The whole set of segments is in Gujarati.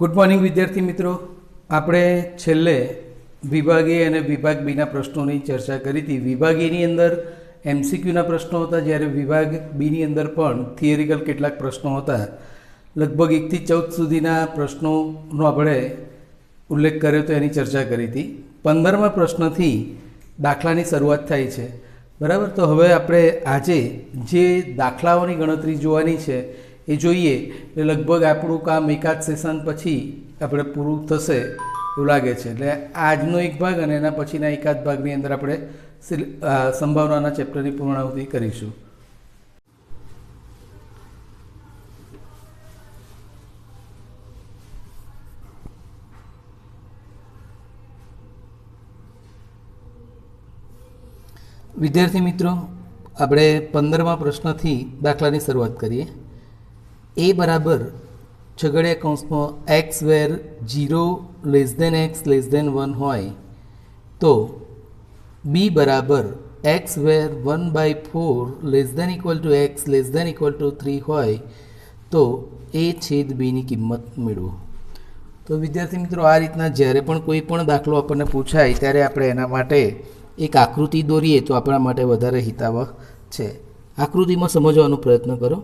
ગુડ મોર્નિંગ વિદ્યાર્થી મિત્રો. આપણે છેલ્લે વિભાગીય અને વિભાગ બીના પ્રશ્નોની ચર્ચા કરી હતી. વિભાગીયની અંદર એમસીક્યુના પ્રશ્નો હતા, જ્યારે વિભાગ બીની અંદર પણ થિયરિકલ કેટલાક પ્રશ્નો હતા. લગભગ એકથી ચૌદ સુધીના પ્રશ્નોનો આપણે ઉલ્લેખ કર્યો તો એની ચર્ચા કરી હતી. પંદરમા પ્રશ્નથી દાખલાની શરૂઆત થાય છે. બરાબર? તો હવે આપણે આજે જે દાખલાઓની ગણતરી જોવાની છે એ જોઈએ. એટલે લગભગ આપણું કામ એકાદ સેશન પછી આપણે પૂરું થશે એવું લાગે છે. એટલે આજનો એક ભાગ અને એના પછીના એકાદ ભાગની અંદર આપણે સંભાવનાના ચેપ્ટરની પૂર્ણાહુતિ કરીશું. વિદ્યાર્થી મિત્રો, આપણે પંદરમા પ્રશ્નથી દાખલાની શરૂઆત કરીએ. એ બરાબર છગડિયા કૌંસમાં x where zero less than x less than one હોય તો બી બરાબર x where one by four less than equal to x less than equal to three હોય તો એ છેદ બીની કિંમત મેળવો. તો વિદ્યાર્થી મિત્રો, આ રીતના જ્યારે પણ કોઈ પણ દાખલો આપણને પૂછાય, ત્યારે આપણે એના માટે એક આકૃતિ દોરીએ તો આપણા માટે વધારે હિતાવહ છે. આકૃતિમાં સમજવાનો પ્રયત્ન કરો.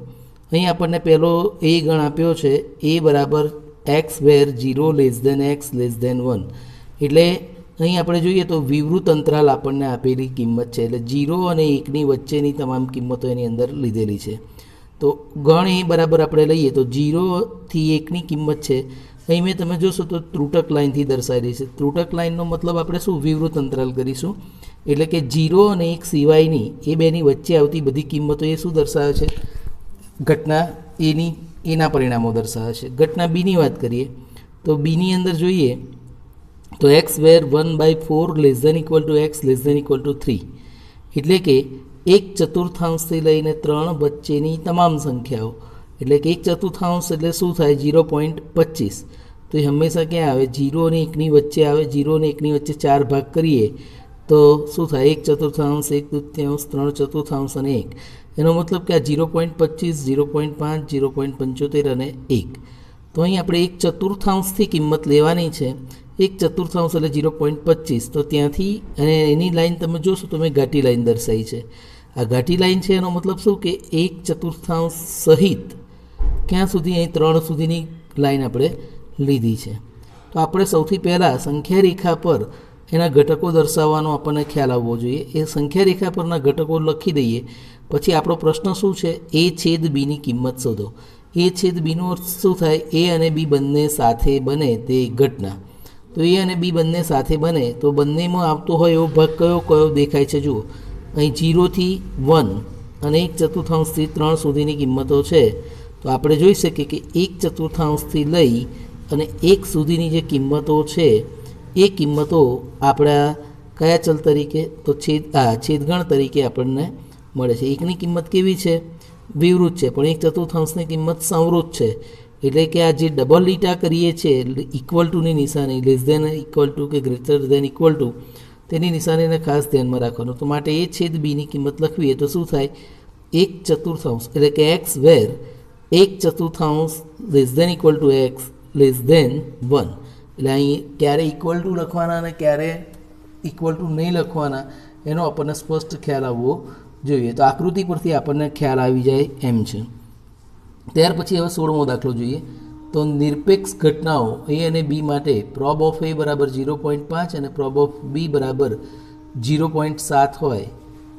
અહીં આપણને પહેલો એ ગણ આપ્યો છે, એ બરાબર x where zero less than x less than one એટલે અહીં આપણે જોઈએ તો વિવૃત અંતરાલ આપણને આપેલી કિંમત છે, એટલે જીરો અને એકની વચ્ચેની તમામ કિંમતો એની અંદર લીધેલી છે. તો ગણ એ બરાબર આપણે લઈએ તો જીરોથી એકની કિંમત છે. અહીં મેં તમે જોશો તો ત્રુટક લાઇનથી દર્શાવેલી છે. ત્રુટક લાઇનનો મતલબ આપણે શું? વિવૃત અંતરાલ કરીશું. એટલે કે જીરો અને એક સિવાયની એ બેની વચ્ચે આવતી બધી કિંમતો એ શું દર્શાવે છે? ઘટના એની, એના પરિણામો દર્શાવે છે. ઘટના બીની વાત કરીએ, તો બીની અંદર જોઈએ, તો x where one by four less than equal to x less than equal to three એટલે કે એક ચતુર્થાંશથી લઈને ત્રણ વચ્ચેની તમામ સંખ્યાઓ. એટલે કે એક ચતુર્થાંશ એટલે શું થાય? જીરો પોઈન્ટ પચીસ. તો એ હંમેશા ક્યાં આવે? જીરો અને એકની વચ્ચે આવે. જીરો અને એકની વચ્ચે ચાર ભાગ કરીએ, તો શું થાય? એક ચતુર્થાંશ, એક તૃતીયાંશ, ત્રણ ચતુર્થાંશ અને એક. એનો મતલબ કે આ ઝીરો પોઈન્ટ પચીસ, ઝીરો પોઈન્ટ પાંચ, ઝીરો પોઈન્ટ પંચોતેર અને એક. તો અહીં આપણે એક ચતુર્થાંશથી કિંમત લેવાની છે. એક ચતુર્થાંશ એટલે ઝીરો પોઈન્ટ પચીસ. તો ત્યાંથી અને એની લાઈન તમે જોશો તો મેં ઘાટી લાઇન દર્શાવી છે. આ ઘાટી લાઈન છે એનો મતલબ શું? કે એક ચતુર્થાંશ સહિત ક્યાં સુધી? અહીં ત્રણ સુધીની લાઈન આપણે લીધી છે. તો આપણે સૌથી પહેલાં સંખ્યા રેખા પર એના ઘટકો દર્શાવવાનો આપણને ખ્યાલ આવવો જોઈએ. એ સંખ્યા રેખા પરના ઘટકો લખી દઈએ. પછી આપણો પ્રશ્ન શું છે? એ છેદ બીની કિંમત શોધો. એ છેદ બીનો અર્થ શું થાય? એ અને બી બંને સાથે બને તે ઘટના. તો એ અને બી બંને સાથે બને તો બંનેમાં આવતો હોય એવો ભાગ કયો? કયો દેખાય છે? જુઓ. અહીં જીરોથી વન અને એક ચતુર્થાંશથી ત્રણ સુધીની કિંમતો છે. તો આપણે જોઈ શકીએ કે એક ચતુર્થાંશથી લઈ અને એક સુધીની જે કિંમતો છે, એ કિંમતો આપણા કયા ચલ તરીકે? તો છેદ, આ છેદગણ તરીકે આપણને મળે છે. એકની કિંમત કેવી છે? વિવૃત છે. પણ એક ચતુર્થાંશની કિંમત સંવૃત છે. એટલે કે આ જે ડબલ લીટા કરીએ છીએ ઇક્વલ ટુની નિશાની લેસ દેન ઇક્વલ ટુ કે ગ્રેટર દેન ઇક્વલ ટુ તેની નિશાનીને ખાસ ધ્યાનમાં રાખવાનું. તો માટે એ છેદ બીની કિંમત લખવી તો શું થાય? એક ચતુર્થાંશ, એટલે કે એક્સ વેર એક ચતુર્થાંશ less than equal to x less than one એટલે અહીં ક્યારે ઇક્વલ ટુ લખવાના અને ક્યારે ઇક્વલ ટુ નહીં લખવાના, એનો આપણને સ્પષ્ટ ખ્યાલ આવવો જોઈએ. તો આકૃતિ પરથી આપણને ખ્યાલ આવી જાય એમ છે. ત્યાર પછી હવે સોળમો દાખલો જોઈએ. તો નિરપેક્ષ ઘટનાઓ એ અને બી માટે પ્રોબ ઓફ એ બરાબર ઝીરો પોઈન્ટ પાંચ અને પ્રોબ ઓફ બી બરાબર ઝીરો પોઈન્ટ સાત હોય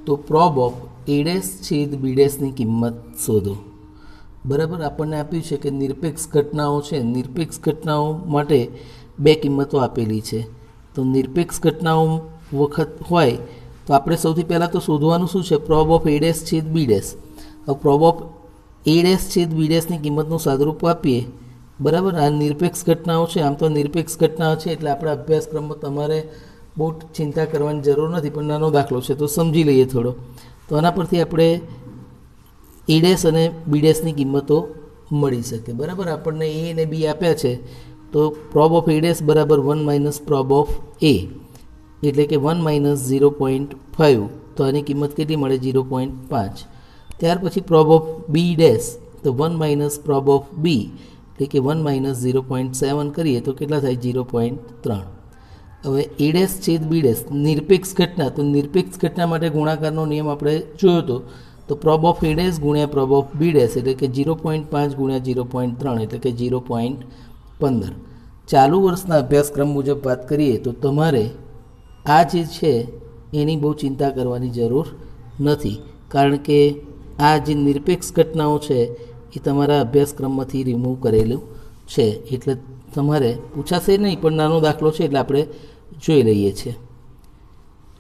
તો પ્રોબ ઓફ એડેસ છેદ બીડેસની કિંમત શોધો. બરાબર? આપણને આપ્યું છે કે નિરપેક્ષ ઘટનાઓ છે. નિરપેક્ષ ઘટનાઓ માટે બે કિંમતો આપેલી છે. તો નિરપેક્ષ ઘટનાઓ વખત હોય તો આપણે સૌથી પહેલાં તો શોધવાનું શું છે? પ્રોબ ઓફ એ ડેશ છેદ બી ડેશ હવે પ્રોબ ઓફ એ ડેશ છેદ બી ડેશની કિંમતનું સાદરૂપ આપીએ. બરાબર? આ નિરપેક્ષ ઘટનાઓ છે. આમ તો નિરપેક્ષ ઘટનાઓ છે એટલે આપણા અભ્યાસક્રમમાં તમારે બહુ ચિંતા કરવાની જરૂર નથી, પણ નાનો દાખલો છે, તો સમજી લઈએ થોડો. તો આના પરથી આપણે એ ડેશ અને બી ડેશની કિંમતો મળી શકે. બરાબર? આપણને એ અને બી આપ્યા છે. તો પ્રોબ ઓફ એ બરાબર one minus prob of A એટલે કે one minus zero point five તો આની કિંમત કેટલી મળે? ઝીરો પોઈન્ટ પાંચ. ત્યાર પછી પ્રોબ ઓફ બી ડેશ. તો one minus prob of B. એટલે કે one minus zero point seven કરીએ તો કેટલા થાય? ઝીરો પોઈન્ટ ત્રણ. હવે એ ડેસ છેદ બી ડેસ નિરપેક્ષ ઘટના. તો નિરપેક્ષ ઘટના માટે ગુણાકારનો નિયમ આપણે જોયો હતો તો પ્રોબ ઓફ એ ડેસ ગુણ્યા પ્રોબ ઓફ બી ડેસ એટલે કે ઝીરો પોઈન્ટ પાંચ ગુણ્યા ઝીરો પોઈન્ટ ત્રણ એટલે કે ઝીરો પોઈન્ટ પંદર. ચાલુ વર્ષના અભ્યાસક્રમ મુજબ વાત કરીએ તો તમારે આ જે છે, એની બહુ ચિંતા કરવાની જરૂર નથી. કારણ કે આ જે નિરપેક્ષ ઘટનાઓ છે, એ તમારા અભ્યાસક્રમમાંથી રિમૂવ કરેલું છે. એટલે તમારે પૂછાશે નહીં, પણ નાનો દાખલો છે એટલે આપણે જોઈ લઈએ છીએ.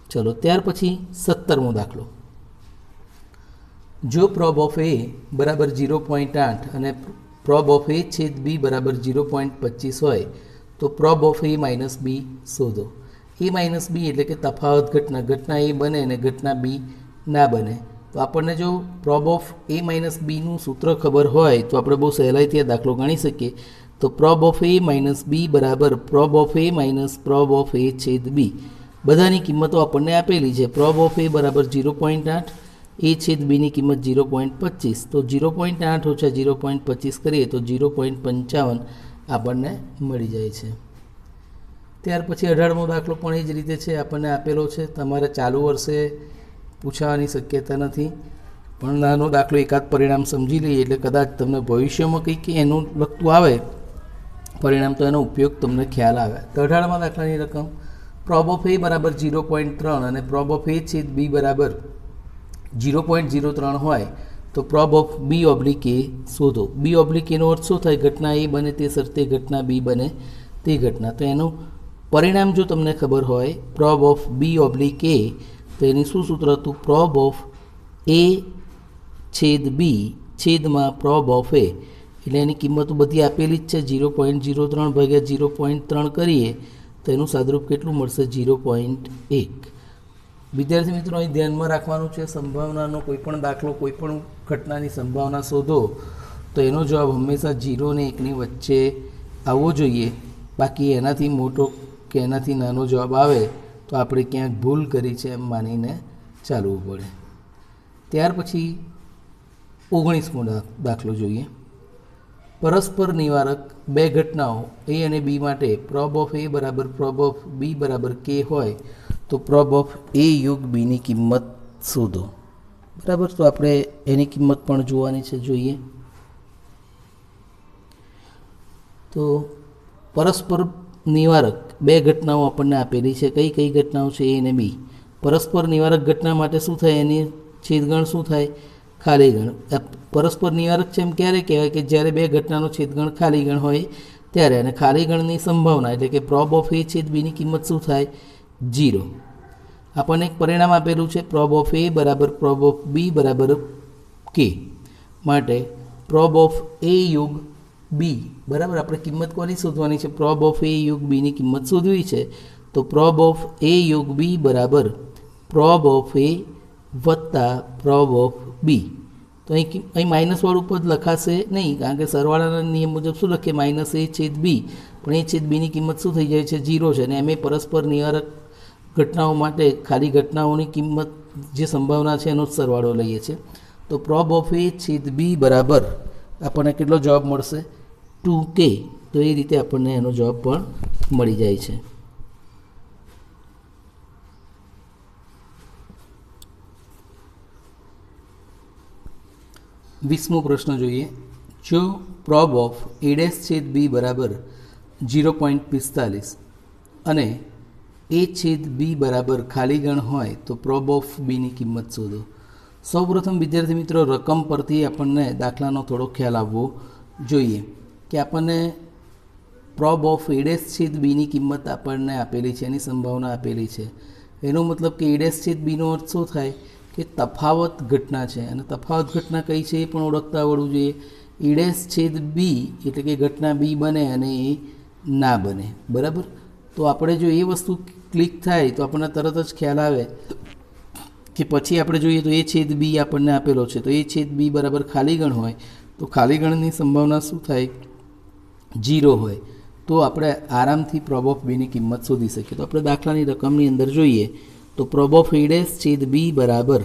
ચલો, ત્યાર પછી સત્તરમો દાખલો. જો પ્રોબ ઓફ એ બરાબર ઝીરો પોઈન્ટ આઠ અને પ્રોબ ઓફ એ છેદ બી બરાબર ઝીરો પોઈન્ટ પચીસ હોય, તો prob of A minus B શોધો. એ માઇનસ બી એટલે કે તફાવત ઘટના ઘટના એ બને અને ઘટના બી ના બને. તો આપણને જો પ્રોબ ઓફ એ માઇનસ બીનું સૂત્ર ખબર હોય, તો આપણે બહુ સહેલાઈથી આ દાખલો ગણી શકીએ. તો prob of A minus B બરાબર prob of A minus prob of A છેદ બી બધાની કિંમતો આપણને આપેલી છે. પ્રોબ ઓફ એ બરાબર ઝીરો પોઈન્ટ આઠ એ છેદ બીની કિંમત ઝીરો પોઈન્ટ પચીસ. તો ઝીરો પોઈન્ટ આઠ ઓછા ઝીરો પોઈન્ટ પચીસ કરીએ તો ઝીરો પોઈન્ટ પંચાવન આપણને મળી જાય છે. ત્યાર પછી અઢારમો દાખલો પણ એ જ રીતે છે, આપણને આપેલો છે. તમારે ચાલુ વર્ષે પૂછાવાની શક્યતા નથી. પણ નાનો દાખલો એકાદ પરિણામ સમજી લઈએ એટલે કદાચ તમને ભવિષ્યમાં કંઈક એનું લગતું આવે, પરિણામ તો એનો ઉપયોગ તમને ખ્યાલ આવે. તો અઢારમા દાખલાની રકમ પ્રોબ ઓફ એ બરાબર ઝીરો પોઈન્ટ ત્રણ અને પ્રોબ ઓફ એ છેદ બી બરાબર ઝીરો પોઈન્ટ ઝીરો ત્રણ હોય, તો prob of B oblique A શોધો. બી ઓબ્લિક એનો અર્થ શું થાય? ઘટના એ બને તે સરતે ઘટના બી બને તે ઘટના. તો એનું પરિણામ જો તમને ખબર હોય prob of B oblique A તો એની શું સૂત્ર હતું? પ્રોબ ઓફ એ છેદ બી છેદમાં પ્રોબ ઓફ એ એટલે એની કિંમતો બધી આપેલી જ છે ઝીરો પોઈન્ટ ઝીરો ત્રણ ભાગ્યા ઝીરો પોઈન્ટ ત્રણ કરીએ, તો એનું સાદરૂપ કેટલું મળશે? ઝીરો પોઈન્ટ એક વિદ્યાર્થી મિત્રો, અહીં ધ્યાનમાં રાખવાનું છે, સંભાવનાનો કોઈ પણ દાખલો કોઈ પણ ઘટનાની સંભાવના શોધો, તો એનો જવાબ હંમેશા ઝીરો ને એકની વચ્ચે આવવો જોઈએ. બાકી એનાથી મોટો કે એનાથી નાનો જવાબ આવે તો આપણે ક્યાંક ભૂલ કરી છે એમ માનીને ચાલવું પડે. ત્યાર પછી ઓગણીસમો દાખલો જોઈએ. પરસ્પર નિવારક બે ઘટનાઓ, એ અને બી માટે પ્રોબ ઓફ એ બરાબર પ્રોબ ઓફ બી બરાબર કે હોય તો પ્રોબ ઓફ એ યુગ બીની કિંમત શોધો. બરાબર? તો આપણે એની કિંમત પણ જોવાની છે, જોઈએ. તો પરસ્પર નિવારક બે ઘટનાઓ આપણને આપેલી છે. કઈ કઈ ઘટનાઓ છે એ અને બી. પરસ્પર નિવારક ઘટના માટે શું થાય? એની છેદગણ શું થાય? ખાલી ગણ પરસ્પર નિવારક છે એમ ક્યારે કહેવાય કે જ્યારે બે ઘટનાનો છેદગણ ખાલી ગણ હોય ત્યારે અને ખાલી ગણની સંભાવના એટલે કે પ્રોબ ઓફ એ છેદ બીની કિંમત શું થાય? જીરો આપણને એક પરિણામ આપેલું છે. પ્રોબ ઓફ એ બરાબર પ્રોબ ઓફ બી બરાબર કે. માટે પ્રોબ ઓફ એ યુગ બી બરાબર? આપણે કિંમત કોની શોધવાની છે? પ્રોબ ઓફ એ યુગ બીની કિંમત શોધવી છે. તો પ્રોબ ઓફ એ યુગ બી બરાબર? પ્રોબ ઓફ એ વત્તા પ્રોબ ઓફ બી તો અહીં અહીં માઇનસવાળું પદ લખાશે નહીં, કારણ કે સરવાળાના નિયમ મુજબ શું લખીએ? માઇનસ એ છેદ બી પણ એ છેદ બીની કિંમત શું થઈ જાય છે? જીરો છે. અને એમ એ પરસ્પર નિવારક ઘટનાઓ માટે ખાલી ઘટનાઓની કિંમત જે સંભાવના છે એનો જ સરવાળો લઈએ છીએ. તો પ્રોબ ઓફ એ છેદ બી બરાબર. આપણને કેટલો જવાબ મળશે? ટુ કે તો એ રીતે આપણને એનો જવાબ પણ મળી જાય છે. વીસમો પ્રશ્ન જોઈએ. જો પ્રોબ ઓફ એડેસ છેદ બી બરાબર ઝીરો પોઈન્ટ પિસ્તાલીસ અને એ છેદ બી બરાબર ખાલી ગણ હોય તો પ્રોબ ઓફ બીની કિંમત શોધો. સૌપ્રથમ વિદ્યાર્થી મિત્રો, રકમ પરથી આપણને દાખલાનો થોડો ખ્યાલ આવવો જોઈએ. કે આપણને પ્રોબ ઓફ એડેસ છેદ બીની કિંમત આપણને આપેલી છે, એની સંભાવના આપેલી છે. એનો મતલબ કે એડેસ છેદ બીનો અર્થ શું થાય? કે તફાવત ઘટના છે. અને તફાવત ઘટના કઈ છે એ પણ ઓળખતા આવડવું જોઈએ. ઇડેસ છેદ બી એટલે કે ઘટના બી બને અને એ ના બને. બરાબર? તો આપણે જો એ વસ્તુ ક્લિક થાય તો આપણને તરત જ ખ્યાલ આવે કે પછી આપણે જોઈએ તો એ છેદ બી આપણને આપેલો છે. તો એ છેદ બી બરાબર ખાલી ગણ હોય. તો ખાલી ગણની સંભાવના શું થાય? જીરો હોય, તો આપણે આરામથી પ્રોબ ઓફ બીની કિંમત શોધી શકીએ. તો આપણે દાખલાની રકમની અંદર જોઈએ, તો પ્રોબ ઓફ છેદ બી બરાબર.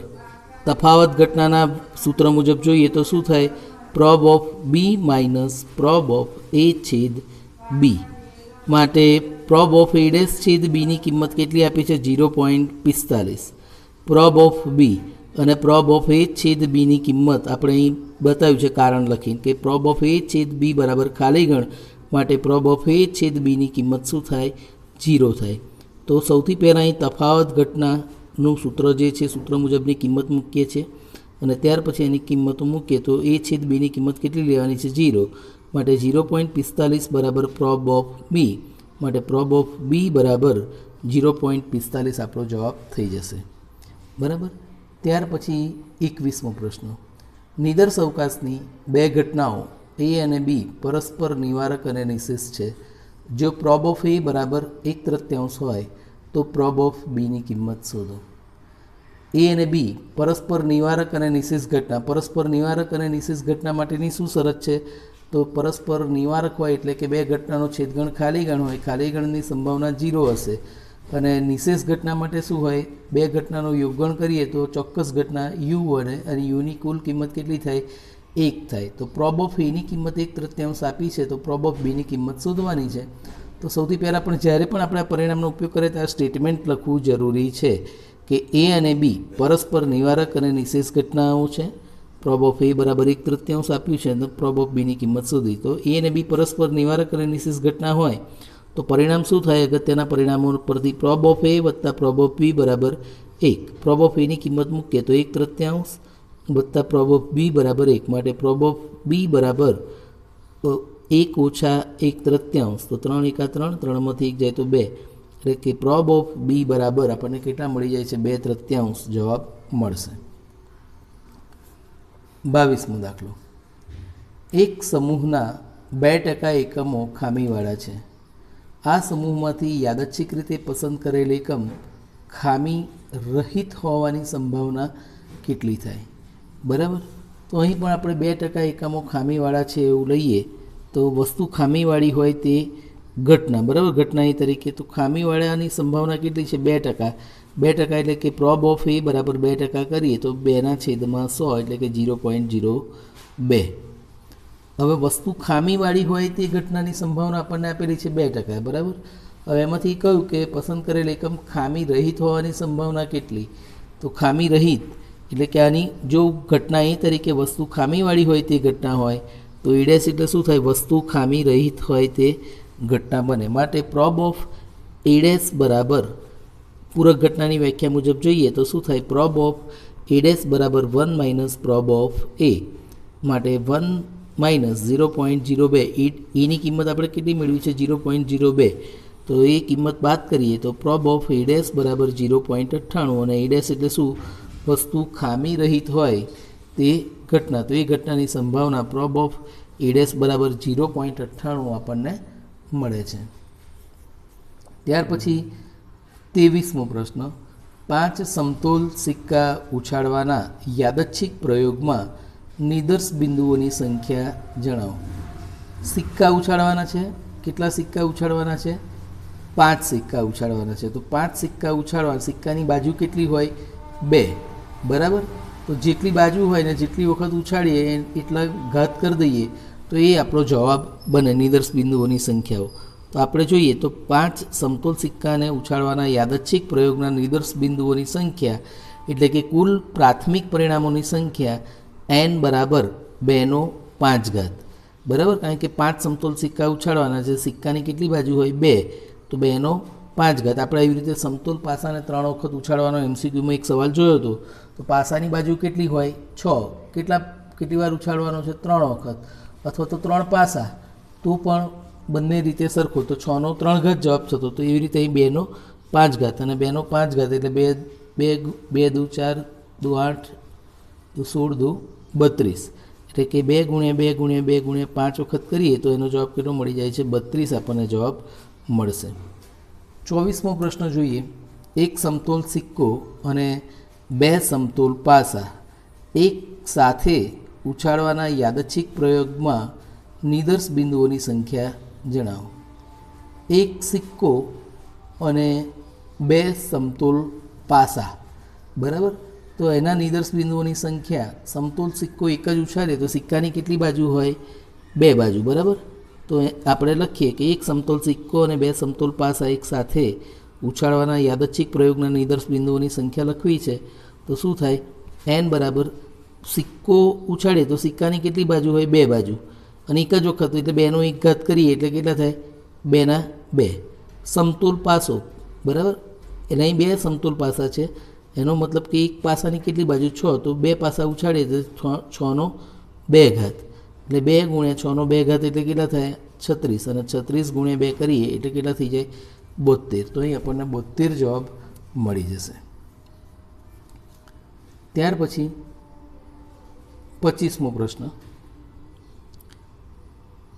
તફાવત ઘટનાના સૂત્ર મુજબ જોઈએ તો શું થાય? Prob of B minus prob of A છેદ બી માટે પ્રોબ ઓફ એડેસ છેદ બીની કિંમત કેટલી આપી છે? ઝીરો પોઈન્ટ પિસ્તાલીસ. પ્રોબ ઓફ બી અને પ્રોબ ઓફ એ છેદ બીની કિંમત આપણે અહીં બતાવ્યું છે કારણ લખીને કે પ્રોબ ઓફ એ છેદ બી બરાબર ખાલી ગણ માટે પ્રોબ ઓફ એ છેદ બીની કિંમત શું થાય? જીરો થાય. તો સૌથી પહેલાં અહીં તફાવત ઘટનાનું સૂત્ર જે છે, સૂત્ર મુજબની કિંમત મૂકીએ છીએ અને ત્યાર પછી એની કિંમતો મૂકીએ તો એ છેદ બીની કિંમત કેટલી લેવાની છે? જીરો માટે ઝીરો પોઈન્ટ પિસ્તાલીસ બરાબર પ્રોબ ઓફ બી માટે પ્રોબ ઓફ બી બરાબર ઝીરો પોઈન્ટ પિસ્તાલીસ આપણો જવાબ થઈ જશે. બરાબર? ત્યાર પછી એકવીસમો પ્રશ્ન. નિદર્શ અવકાશની બે ઘટનાઓ, એ અને બી, પરસ્પર નિવારક અને નિશેષ છે. જો પ્રોબ ઓફ એ બરાબર એક તૃત્યાંશ હોય, તો પ્રોબ ઓફ બીની કિંમત શોધો. એ અને બી પરસ્પર નિવારક અને નિશેષ ઘટના. પરસ્પર નિવારક અને નિશેષ ઘટના માટેની શું શરત છે? તો પરસ્પર નિવારક હોય એટલે કે બે ઘટનાનો છેદગણ ખાલી ગણ હોય, ખાલી ગણની સંભાવના ઝીરો હશે. અને નિશેષ ઘટના માટે શું હોય? બે ઘટનાનો યોગગણ કરીએ તો ચોક્કસ ઘટના યુ વડે અને યુની કુલ કિંમત કેટલી થાય? એક થાય. તો પ્રોબ ઓફ એની કિંમત એક તૃતીયાંશ આપી છે, તો પ્રોબ ઓફ બીની કિંમત શોધવાની છે. તો સૌથી પહેલાં પણ જ્યારે પણ આપણે પરિણામનો ઉપયોગ કરીએ ત્યારે સ્ટેટમેન્ટ લખવું જરૂરી છે કે એ અને બી પરસ્પર નિવારક અને નિશેષ ઘટનાઓ છે. પ્રોબ ઓફ એ બરાબર એક તૃતીયાંશ આપ્યું છે, તો પ્રોબ ઓફ બીની કિંમત શોધી. તો એ અને બી પરસ્પર નિવારક અને નિશેષ ઘટના હોય તો પરિણામ શું થાય? અગત્યના પરિણામો પરથી પ્રોબ ઓફ એ વત્તા પ્રોબ ઓફ બી બરાબર એક. પ્રોબ ઓફ એની કિંમત મૂકીએ તો એક તૃત્યાંશ વત્તા પ્રોબ ઓફ બી બરાબર એક. માટે પ્રોબ ઓફ બી બરાબર એક ઓછા એક તૃત્યાંશ. તો ત્રણ એકા ત્રણ, ત્રણમાંથી એક જાય તો બે. એટલે કે પ્રોબ ઓફ બી બરાબર આપણને કેટલા મળી જાય છે? બે તૃત્યાંશ જવાબ મળશે. બાવીસમો દાખલો. એક સમૂહના બે ટકા એકમો ખામીવાળા છે. આ સમૂહમાંથી યાદચ્છિક રીતે પસંદ કરેલ એકમ ખામી રહિત હોવાની સંભાવના કેટલી થાય? બરાબર? તો અહીં પણ આપણે બે ટકા એકમો ખામીવાળા છે એવું લઈએ તો વસ્તુ ખામીવાળી હોય તે ઘટના, બરાબર? ઘટનાની તરીકે. તો ખામીવાળાની સંભાવના કેટલી છે? બે ટકા. બે ટકા એટલે કે પ્રોબ ઓફ એ બરાબર બે ટકા કરીએ તો બેના છેદમાં સો એટલે કે ઝીરો પોઈન્ટ ઝીરો બે. હવે વસ્તુ ખામીવાળી હોય તે ઘટનાની સંભાવના આપણને આપેલી છે બે ટકા, બરાબર? હવે એમાંથી કહ્યું કે પસંદ કરેલ એકમ ખામી રહિત હોવાની સંભાવના કેટલી? તો ખામી રહિત એટલે કે આની જો ઘટના એ તરીકે વસ્તુ ખામીવાળી હોય તે ઘટના હોય, તો ઈડેસ એટલે શું થાય? વસ્તુ ખામી રહિત હોય તે ઘટના બને. માટે પ્રોબ ઓફ એડેસ બરાબર પૂરક ઘટનાની વ્યાખ્યા મુજબ જોઈએ તો શું થાય? પ્રોબ ઓફ એડેસ બરાબર one minus prob of A માટે one minus zero point zero બે. એની કિંમત આપણે કેટલી મેળવી છે? ઝીરો પોઈન્ટ ઝીરો બે. તો એ કિંમત બાદ કરીએ તો પ્રોબ ઓફ એડેસ બરાબર ઝીરો પોઈન્ટ અઠ્ઠાણું અને એડેસ એટલે શું? વસ્તુ ખામી રહિત હોય તે ઘટના. તો એ ઘટનાની સંભાવના પ્રોબ ઓફ એડેસ બરાબર ઝીરો પોઈન્ટ અઠ્ઠાણું આપણને મળે છે. ત્યાર પછી ત્રેવીસમો પ્રશ્ન. પાંચ સમતોલ સિક્કા ઉછાળવાના યાદચ્છિક પ્રયોગમાં નિદર્શ બિંદુઓની સંખ્યા જણાવો. સિક્કા ઉછાળવાના છે? કેટલા સિક્કા ઉછાળવાના છે? પાંચ સિક્કા ઉછાળવાના છે. તો પાંચ સિક્કા ઉછાળવા, સિક્કાની બાજુ કેટલી હોય? બે. બરાબર? તો જેટલી બાજુ હોય ને જેટલી વખત ઉછાળીએ, એટલા ઘાત કરી દઈએ. તો એ આપણો જવાબ બને નિદર્શ બિંદુઓની સંખ્યાઓ. તો આપણે જોઈએ તો પાંચ સમતોલ સિક્કાને ઉછાળવાના યાદચ્છિક પ્રયોગના નિદર્શ બિંદુઓની સંખ્યા એટલે કે કુલ પ્રાથમિક પરિણામોની સંખ્યા એન બરાબર બેનો પાંચ ઘાત. બરાબર? કારણ કે પાંચ સમતોલ સિક્કા ઉછાળવાના છે. સિક્કાની કેટલી બાજુ હોય? બે. તો બેનો પાંચ ઘાત. આપણે એવી રીતે સમતોલ પાસાને ત્રણ વખત ઉછાળવાનો એમસીક્યુમાં એક સવાલ જોયો હતો. તો પાસાની બાજુ કેટલી હોય? છ. કેટલા, કેટલી વાર ઉછાળવાનો છે? ત્રણ વખત. અથવા તો ત્રણ પાસા. તો પણ બંને રીતે સરખો. તો છનો ત્રણ ઘાત જવાબ થતો. તો એવી રીતે અહીં બેનો પાંચ ઘાત. અને બેનો પાંચ ઘાત એટલે બે બે બે દુ ચાર દુ આઠ દુ સોળ દો બત્રીસ. એટલે કે બે ગુણ્યા બે ગુણ્યા બે ગુણ્યા પાંચ વખત કરીએ તો એનો જવાબ કેટલો મળી જાય છે? બત્રીસ આપણને જવાબ મળશે. ચોવીસમો પ્રશ્ન જોઈએ. એક સમતોલ સિક્કો અને બે સમતોલ પાસા એક સાથે ઉછાળવાના યાદચ્છિક પ્રયોગમાં નિદર્શ બિંદુઓની સંખ્યા જણાવો. એક સિક્કો અને બે સમતોલ પાસા. બરાબર? તો એના નિદર્શ બિંદુઓની સંખ્યા સમતોલ સિક્કો એક જ ઉછાળે તો સિક્કાની કેટલી બાજુ હોય? બે બાજુ, બરાબર? તો આપણે લખીએ કે એક સમતોલ સિક્કો અને બે સમતોલ પાસા એક સાથે ઉછાળવાના યાદચ્છિક પ્રયોગના નિદર્શ બિંદુઓની સંખ્યા લખવી છે. તો શું થાય? એન બરાબર સિક્કો ઉછાળે તો સિક્કાની કેટલી બાજુ હોય? બે બાજુ. અને એક જ વખત એટલે બેનો એક ઘાત કરીએ એટલે કેટલા થાય? બેના બે. સમતોલ પાસો, બરાબર? એટલે અહીં બે સમતોલ પાસા છે. એનો મતલબ કે એક પાસાની કેટલી બાજુ છ, તો બે પાસા ઉછાળીએ તો છનો બે ઘાત. એટલે બે ગુણ્યા છનો બે ઘાત એટલે કેટલા થાય? છત્રીસ. અને છત્રીસ ગુણ્યા બે કરીએ એટલે કેટલા થઈ જાય? બોતેર તો અહીં આપણને બોતેર જવાબ મળી જશે. ત્યાર પછી પચીસમો પ્રશ્ન.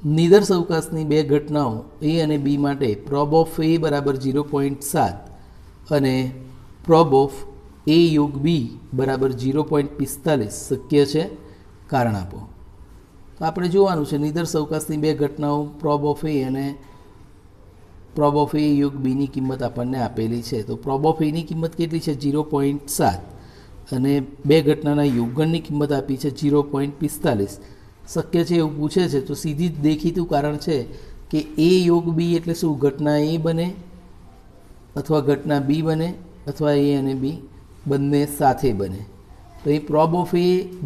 નિદર્શ અવકાશની બે ઘટનાઓ એ અને બી માટે પ્રોબ ઓફ એ બરાબર ઝીરો પોઈન્ટ સાત અને પ્રોબ ઓફ એ યોગ બી બરાબર ઝીરો પોઈન્ટ પિસ્તાલીસ શક્ય છે. કારણ આપો. તો આપણે જોવાનું છે નિદર્શ અવકાશની બે ઘટનાઓ પ્રોબ ઓફ એ અને પ્રોબ ઓફ એ યોગ બીની કિંમત આપણને આપેલી છે. તો પ્રોબ ઓફ એની કિંમત કેટલી છે? ઝીરો પોઈન્ટ સાત. અને બે ઘટનાના યોગગણની કિંમત આપી છે ઝીરો પોઈન્ટ પિસ્તાલીસ. શક્ય છે એવું પૂછે છે, તો સીધી જ દેખીતું કારણ છે કે એ યોગ બી એટલે શું? ઘટના એ બને અથવા ઘટના બી બને અથવા એ અને બી બંને સાથે બને. તો એ પ્રોબ ઓફ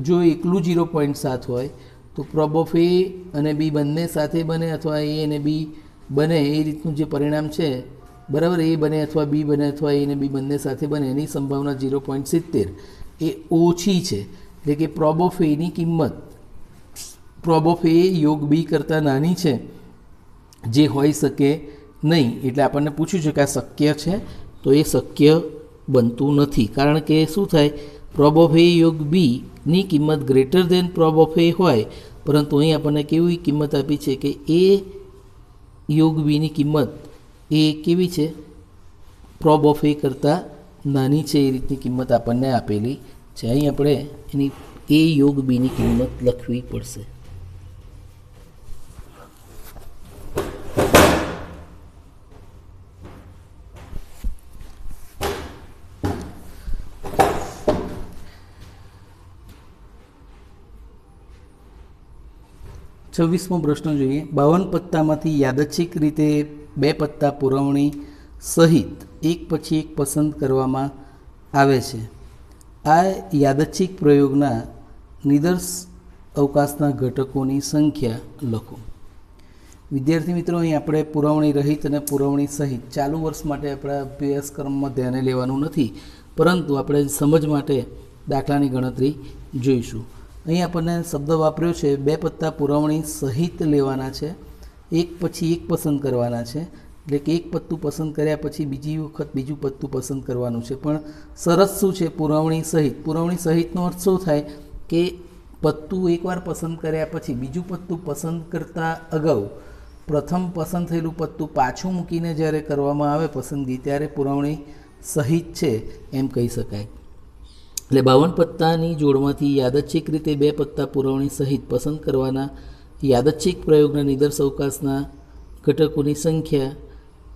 જો એકલું ઝીરો પોઈન્ટ સાત હોય, તો પ્રોબ ઓફ અને બી બંને સાથે બને અથવા એ અને બી બને, એ રીતનું જે પરિણામ છે, બરાબર એ બને અથવા બી બને અથવા એ અને બી બંને સાથે બને, એની સંભાવના ઝીરો પોઈન્ટ સિત્તેર. એ ઓછી છે. એટલે કે પ્રોબ ઓફ કિંમત પ્રોબ ઓફ એ યોગ બી કરતાં નાની છે, જે હોઈ શકે નહીં. એટલે આપણને પૂછ્યું છે કે આ શક્ય છે? તો એ શક્ય બનતું નથી. કારણ કે શું થાય? પ્રોબ ઓફ એ યોગ બીની કિંમત greater than prob of A હોય. પરંતુ અહીં આપણને કેવી કિંમત આપી છે કે એ યોગ બીની કિંમત એ કેવી છે? પ્રોબ ઓફ એ કરતાં નાની છે એ રીતની કિંમત આપણને આપેલી છે. અહીં આપણે એની એ યોગ બીની કિંમત લખવી પડશે. છવ્વીસમો પ્રશ્ન જોઈએ. બાવન પત્તામાંથી યાદચ્છિક રીતે બે પત્તા પુરવણી સહિત એક પછી એક પસંદ કરવામાં આવે છે. આ યાદચ્છિક પ્રયોગના નિદર્શ અવકાશના ઘટકોની સંખ્યા લખો. વિદ્યાર્થી મિત્રો, અહીં આપણે પુરવણી રહિત અને પુરવણી સહિત ચાલુ વર્ષ માટે આપણા અભ્યાસક્રમમાં ધ્યાને લેવાનું નથી, પરંતુ આપણે સમજ માટે દાખલાની ગણતરી જોઈશું. અહીં આપણને શબ્દ વાપર્યો છે, બે પત્તા પુરવણી સહિત લેવાના છે. એક પછી એક પસંદ કરવાના છે. એટલે કે એક પત્તું પસંદ કર્યા પછી બીજી વખત બીજું પત્તું પસંદ કરવાનું છે. પણ સરસ શું છે પુરવણી સહિત? પુરવણી સહિતનો અર્થ શું થાય? કે પત્તું એકવાર પસંદ કર્યા પછી બીજું પત્તું પસંદ કરતાં અગાઉ પ્રથમ પસંદ થયેલું પત્તું પાછું મૂકીને જ્યારે કરવામાં આવે પસંદગી, ત્યારે પુરવણી સહિત છે, એમ કહી શકાય. એટલે બાવન પત્તાની જોડમાંથી યાદચ્છિક રીતે બે પત્તા પુરવણી સહિત પસંદ કરવાના યાદચ્છિક પ્રયોગના નિદર્શ અવકાશના ઘટકોની સંખ્યા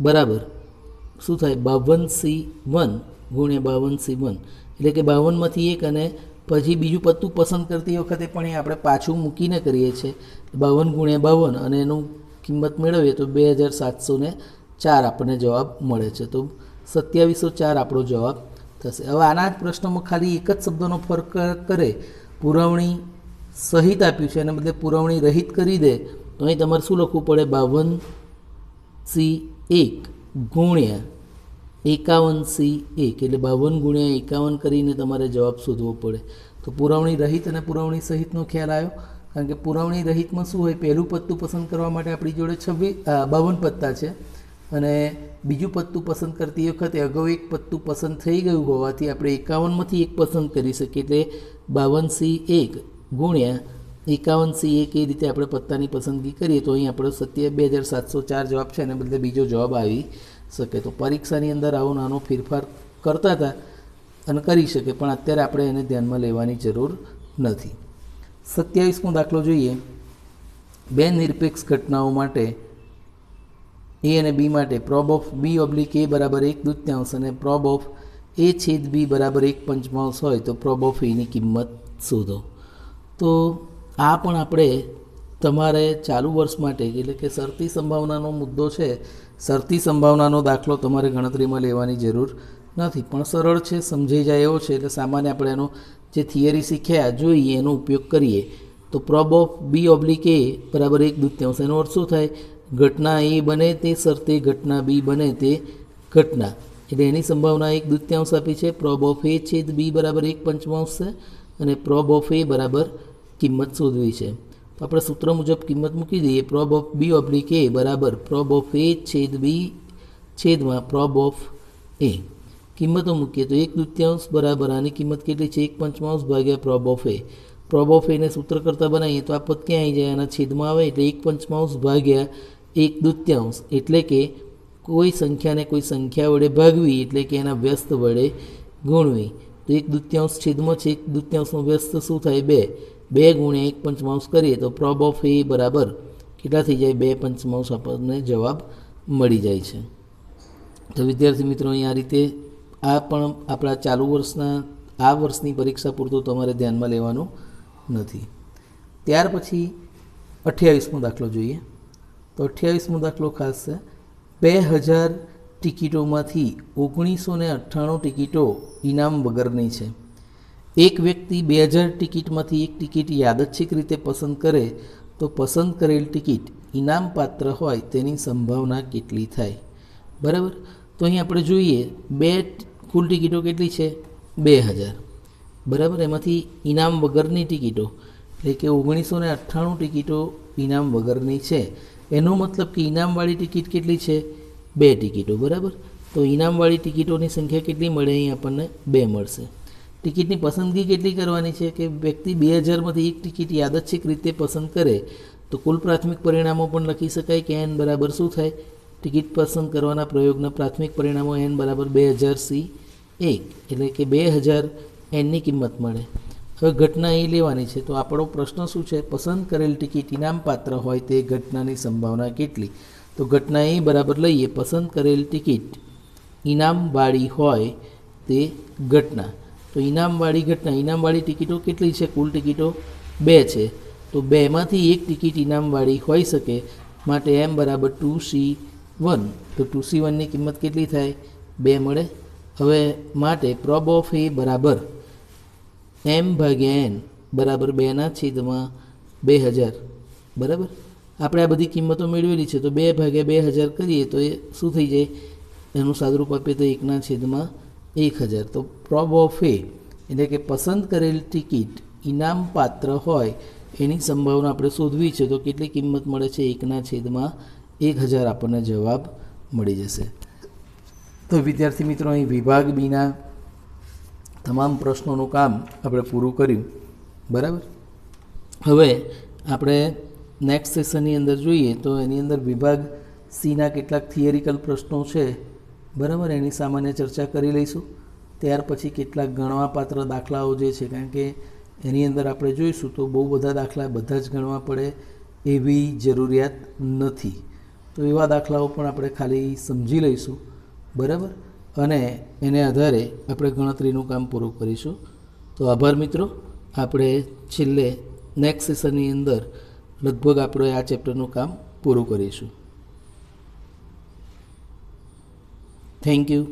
બરાબર શું થાય? બાવન સી વન ગુણ્યા બાવન સી વન. એટલે કે બાવનમાંથી એક અને પછી બીજું પત્તું પસંદ કરતી વખતે પણ એ આપણે પાછું મૂકીને કરીએ છીએ. બાવન ગુણ્યા બાવન અને એનું કિંમત મેળવીએ તો બે હજાર સાતસો ચાર આપણને જવાબ મળે છે. તો સત્યાવીસો ચાર આપણો જવાબ થશે. હવે આના જ પ્રશ્નોમાં ખાલી એક જ શબ્દનો ફરક કરે. પુરવણી સહિત આપ્યું છે, એને બદલે પુરવણી રહિત કરી દે, તો અહીં તમારે શું લખવું પડે? બાવન સી એક ગુણ્યા એકાવન સી એક, એટલે બાવન ગુણ્યા એકાવન કરીને તમારે જવાબ શોધવો પડે. તો પુરવણી રહિત અને પુરવણી સહિતનો ખ્યાલ આવ્યો. કારણ કે પુરવણી રહિતમાં શું હોય? પહેલું પત્તું પસંદ કરવા માટે આપણી જોડે છવ્વીસ બાવન પત્તા છે. અને બીજું પત્તું પસંદ કરતી વખતે અગાઉ એક પત્તું પસંદ થઈ ગયું હોવાથી આપણે એકાવનમાંથી એક પસંદ કરી શકીએ. એટલે બાવન સી એક ગુણ્યા એકાવન સી એક એ રીતે આપણે પત્તાની પસંદગી કરીએ તો અહીં આપણો સત્ય બે હજાર સાતસો ચાર જવાબ છે એને બદલે બીજો જવાબ આવી શકે. તો પરીક્ષાની અંદર આવો નાનો ફેરફાર કરતા હતા અને કરી શકે, પણ અત્યારે આપણે એને ધ્યાનમાં લેવાની જરૂર નથી. સત્યાવીસમો દાખલો જોઈએ. બે નિરપેક્ષ ઘટનાઓ માટે એ અને બી માટે prob of B oblique A બરાબર એક દૂત્યાંશ અને પ્રોબ ઓફ એ છેદ બી બરાબર એક પંચમાંશ હોય તો પ્રોબ ઓફ એની કિંમત શોધો. તો આ પણ આપણે તમારે ચાલુ વર્ષ માટે એટલે કે શરતી સંભાવનાનો મુદ્દો છે, શરતી સંભાવનાનો દાખલો તમારે ગણતરીમાં લેવાની જરૂર નથી. પણ સરળ છે, સમજાઈ જાય એવો છે એટલે સામાન્ય આપણે એનો જે થિયરી શીખ્યા જોઈએ એનો ઉપયોગ કરીએ. તો prob of B oblique A બરાબર એક દૂત્યાંશ, એનો અર્થ શું થાય? ઘટના એ બને તે શરતે ઘટના બી બને તે ઘટના. એટલે એની સંભાવના એક દૂત્યાંશ આપી છે. પ્રોબ ઓફ એ છેદ બી બરાબર એક પંચમાંશ છે અને પ્રોબ ઓફ એ બરાબર કિંમત શોધવી છે. તો આપણે સૂત્ર મુજબ કિંમત મૂકી દઈએ. Prob of B oblique A બરાબર પ્રોબ ઓફ એ છેદ બી છેદમાં પ્રોબ ઓફ એ કિંમતો મૂકીએ તો એક દૂત્યાંશ બરાબર આની કિંમત કેટલી છે? એક પંચમાંશ ભાગ્યા prob of A prob of એને સૂત્ર કરતાં બનાવીએ તો આ પદ ક્યાં આવી જાય? આના છેદમાં આવે એટલે એક પંચમાંશ ભાગ્યા એક દૂત્યાંશ એટલે કે કોઈ સંખ્યાને કોઈ સંખ્યા વડે ભાગવી એટલે કે એના વ્યસ્ત વડે ગુણવી. તો એક દૂત્યાંશ છેદમાં છે એક દૂત્યાંશનો વ્યસ્ત શું થાય? બે. બે ગુણ્યા એક પંચમાંશ કરીએ તો પ્રોબ ઓફ એ બરાબર કેટલા થઈ જાય? બે પંચમાંશ આપણને જવાબ મળી જાય છે. તો વિદ્યાર્થી મિત્રો, અહીં આ રીતે આ પણ આપણા ચાલુ વર્ષના, આ વર્ષની પરીક્ષા પૂરતું તમારે ધ્યાનમાં લેવાનું નથી. ત્યાર પછી અઠ્યાવીસમો દાખલો જોઈએ. તો અઠ્યાવીસમો દાખલો ખાસ છે. બે હજાર ટિકિટોમાંથી ઓગણીસો ને અઠ્ઠાણું ટિકિટો ઇનામ વગરની છે. એક વ્યક્તિ બે હજાર ટિકિટમાંથી એક ટિકિટ યાદચ્છિક રીતે પસંદ કરે તો પસંદ કરેલ ટિકિટ ઇનામ પાત્ર હોય તેની સંભાવના કેટલી થાય? બરાબર? તો અહીં આપણે જોઈએ બે કુલ ટિકિટો કેટલી છે? બે હજાર. બરાબર? એમાંથી ઇનામ વગરની ટિકિટો, એટલે કે ઓગણીસો ને અઠ્ઠાણું ટિકિટો ઇનામ વગરની છે. એનો મતલબ કે ઇનામવાળી ટિકિટ કેટલી છે? બે ટિકિટો, બરાબર? તો ઇનામવાળી ટિકિટોની સંખ્યા કેટલી મળે અહીં આપણને? બે મળશે. ટિકિટની પસંદગી કેટલી કરવાની છે કે વ્યક્તિ બે હજારમાંથી એક ટિકિટ યાદચ્છિક રીતે પસંદ કરે? તો કુલ પ્રાથમિક પરિણામો પણ લખી શકાય કે એન બરાબર શું થાય? ટિકિટ પસંદ કરવાના પ્રયોગના પ્રાથમિક પરિણામો એન બરાબર બે હજાર સી એક. એટલે કે બે હજાર એનની કિંમત મળે. હવે ઘટના એ લેવાની છે. તો આપણો પ્રશ્ન શું છે? પસંદ કરેલ ટિકિટ ઇનામ પાત્ર હોય તે ઘટનાની સંભાવના કેટલી? તો ઘટના એ બરાબર લઈએ. પસંદ કરેલ ટિકિટ ઇનામવાળી હોય તે ઘટના. તો ઇનામવાળી ઘટના ઇનામવાળી ટિકિટો કેટલી છે? કુલ ટિકિટો બે છે. તો બેમાંથી એક ટિકિટ ઇનામવાળી હોઈ શકે માટે એમ બરાબર ટુ સી વન. તો ટુ સી વનની કિંમત કેટલી થાય? બે મળે. હવે માટે પ્રોબ ઓફ એ બરાબર એમ ભાગ્યા એન, બરાબર બેના છેદમાં બે હજાર. બરાબર? આપણે આ બધી કિંમતો મેળવેલી છે, તો બે ભાગ્યા બે હજાર કરીએ તો એ શું થઈ જાય? એનું સાદુરૂપ આપીએ તો એકના છેદમાં એક હજાર. તો પ્રોબ ઓફ એ એટલે કે પસંદ કરેલ ટિકિટ ઇનામ પાત્ર હોય, એની સંભાવના આપણે શોધવી છે, તો કેટલી કિંમત મળે છે? એકના છેદમાં એક હજાર આપણને જવાબ મળી જશે. તો વિદ્યાર્થી મિત્રો, અહીં વિભાગ બીના તમામ પ્રશ્નોનું કામ આપણે પૂરું કર્યું. બરાબર? હવે આપણે નેક્સ્ટ સેશનની અંદર જોઈએ તો એની અંદર વિભાગ સીના કેટલાક થિયરિકલ પ્રશ્નો છે. બરાબર? એની સામાન્ય ચર્ચા કરી લઈશું. ત્યાર પછી કેટલાક ગણવાપાત્ર દાખલાઓ જે છે, કારણ કે એની અંદર આપણે જોઈશું તો બહુ બધા દાખલા બધા જ ગણવા પડે એવી જરૂરિયાત નથી. તો એવા દાખલાઓ પણ આપણે ખાલી સમજી લઈશું. બરાબર? અને એને આધારે આપણે ગણતરીનું કામ પૂરું કરીશું. તો આભાર મિત્રો. આપણે છેલ્લે નેક્સ્ટ સેશનની અંદર લગભગ આપણે આ ચેપ્ટરનું કામ પૂરું કરીશું. Thank you